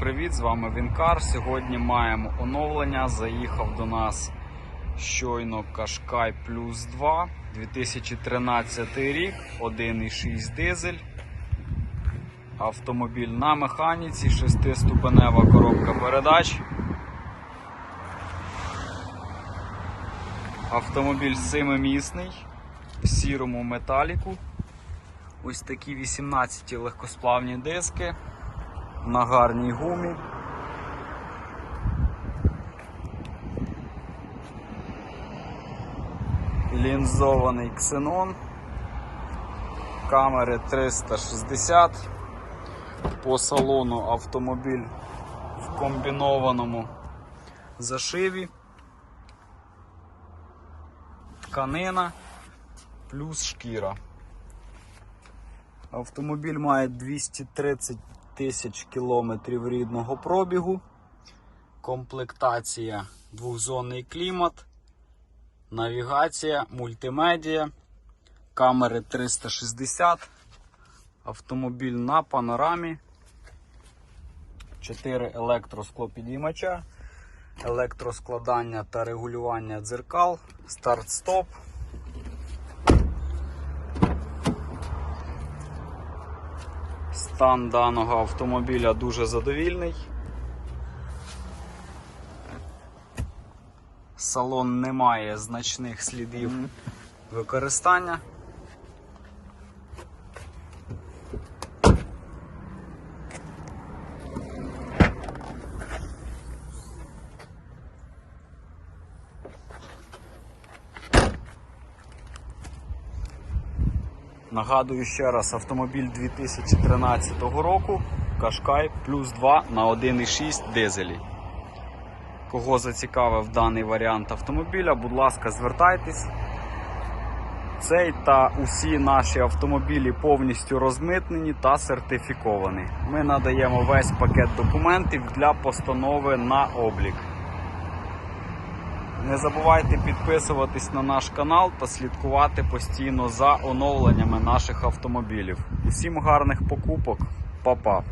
привіт! З вами Вінкар. Сьогодні маємо оновлення. Заїхав до нас щойно Кашкай Плюс 2 2013 рік, 1,6 дизель. Автомобіль на механіці, 6-ступенева коробка передач. Автомобіль семимісний в сірому металіку. Ось такі 18 легкосплавні диски на гарній гумі. Лінзований ксенон. Камери 360. По салону автомобіль в комбінованому зашиві. Тканина плюс шкіра. Автомобіль має 230 тисяч кілометрів рідного пробігу. Комплектація двохзонний клімат, навігація, мультимедіа, камери 360, автомобіль на панорамі, 4 електросклопідіймача, електроскладання та регулювання дзеркал, старт-стоп. Стан даного автомобіля дуже задовільний. Салон не має значних слідів використання. Нагадую ще раз, автомобіль 2013 року Кашкай плюс 2 на 1,6 дизелі. Кого зацікавив даний варіант автомобіля, будь ласка, звертайтесь. Цей та усі наші автомобілі повністю розмитнені та сертифіковані. Ми надаємо весь пакет документів для постанови на облік. Не забувайте підписуватись на наш канал та слідкувати постійно за оновленнями наших автомобілів. Усім гарних покупок, Па-па!